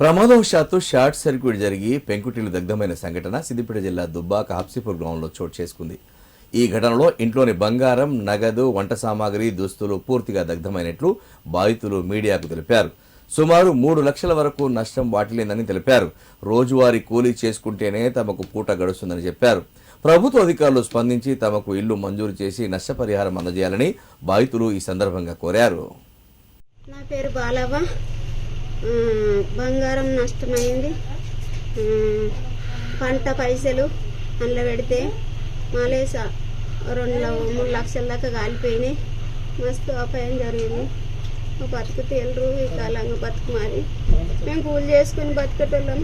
ప్రమాదవశాత్తు short circuit జరిగి పెంకుటిల్లు దగ్ధమైన సంఘటన సిద్దిపేట జిల్లా దుబ్బాక హబ్సిపూర్ గ్రౌండ్లో చోటు చేసుకుంది. ఈ ఘటనలో ఇంట్లోని బంగారం నగదు వంట సామాగ్రి దుస్తులు పూర్తిగా దగ్ధమైనట్లు బాధితులు మీడియాకు తెలిపారు. సుమారు మూడు లక్షల వరకు నష్టం వాటిల్లిందని తెలిపారు. రోజువారీ కూలీ చేసుకుంటేనే తమకు పూట గడుస్తుందని చెప్పారు. ప్రభుత్వ అధికారులు స్పందించి తమకు ఇల్లు మంజూరు చేసి నష్టపరిహారం అందజేయాలని బాధితులు ఈ సందర్భంగా కోరారు. నా పేరు బాలవ్వ. బంగారం నష్టమైంది. పంట పైసలు అందులో పెడితే మాలేస రెండు మూడు లక్షల దాకా కాలిపోయినాయి. మస్తు అపాయం జరిగింది. బతుకు తేలరు ఈ కాలంగా బతుకు మాది. మేము కూలి చేసుకుని బతికేటోళ్ళం.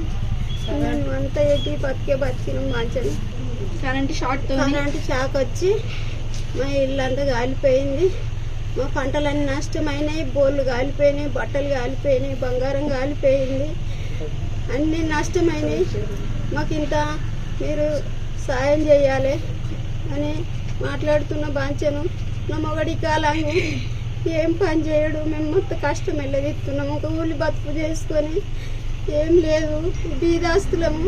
మేము అంతా ఎక్కి బతికే బతికినాం మంచిగా కరెంట్ షార్ట్ కరెంటు షాక్ వచ్చి మా ఇల్లు అంతా కాలిపోయింది. మా పంటలన్నీ నష్టమైనాయి బోర్లు కాలిపోయినాయి బట్టలు కాలిపోయినాయి బంగారం కాలిపోయింది. అన్నీ నష్టమైనాయి మాకు ఇంత మీరు సాయం చేయాలి అని మాట్లాడుతున్న బాంచను. నా మొగడి కాలంగా ఏం పని చేయడు. మేము మొత్తం కష్టం వెళ్ళదిస్తున్నాము ఒక ఊళ్ళు బతుకు చేసుకొని ఏం లేదు. బీదాస్తులము.